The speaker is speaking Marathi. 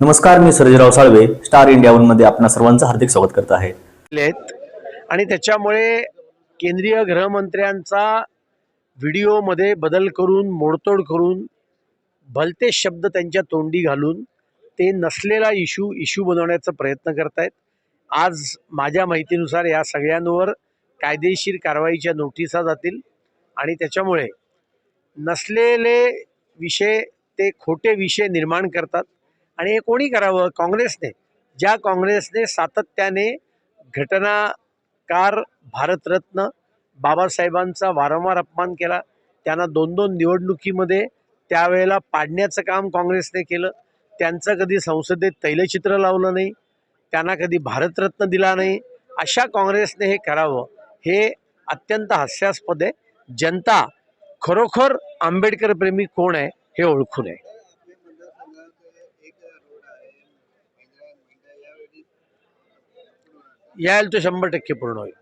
नमस्कार मी सर्जराव साळवे स्टार इंडिया वनमध्ये आपणा सर्वांचं हार्दिक स्वागत करत आहे. आणि त्याच्यामुळे केंद्रीय गृहमंत्र्यांचा व्हिडिओमध्ये बदल करून मोडतोड करून भलते शब्द त्यांच्या तोंडी घालून ते नसलेला इशू इशू बनवण्याचा प्रयत्न करतायत. आज माझ्या माहितीनुसार या सगळ्यांवर कायदेशीर कारवाईच्या नोटिसा जातील आणि त्याच्यामुळे नसलेले विषय ते खोटे विषय निर्माण करतात. आणि हे कोणी करावं? काँग्रेसने. ज्या काँग्रेसने सातत्याने घटनाकार भारतरत्न बाबासाहेबांचा वारंवार अपमान केला त्यांना दोन दोन निवडणुकीमध्ये त्यावेळेला पाडण्याचं काम काँग्रेसने केलं. त्यांचं कधी संसदेत तैलचित्र लावलं नाही त्यांना कधी भारतरत्न दिला नाही. अशा काँग्रेसने हे करावं हे अत्यंत हास्यास्पद आहे. जनता खरोखर आंबेडकरप्रेमी कोण आहे हे ओळखू नये. यायला तो शंभर टक्के पूर्ण होईल.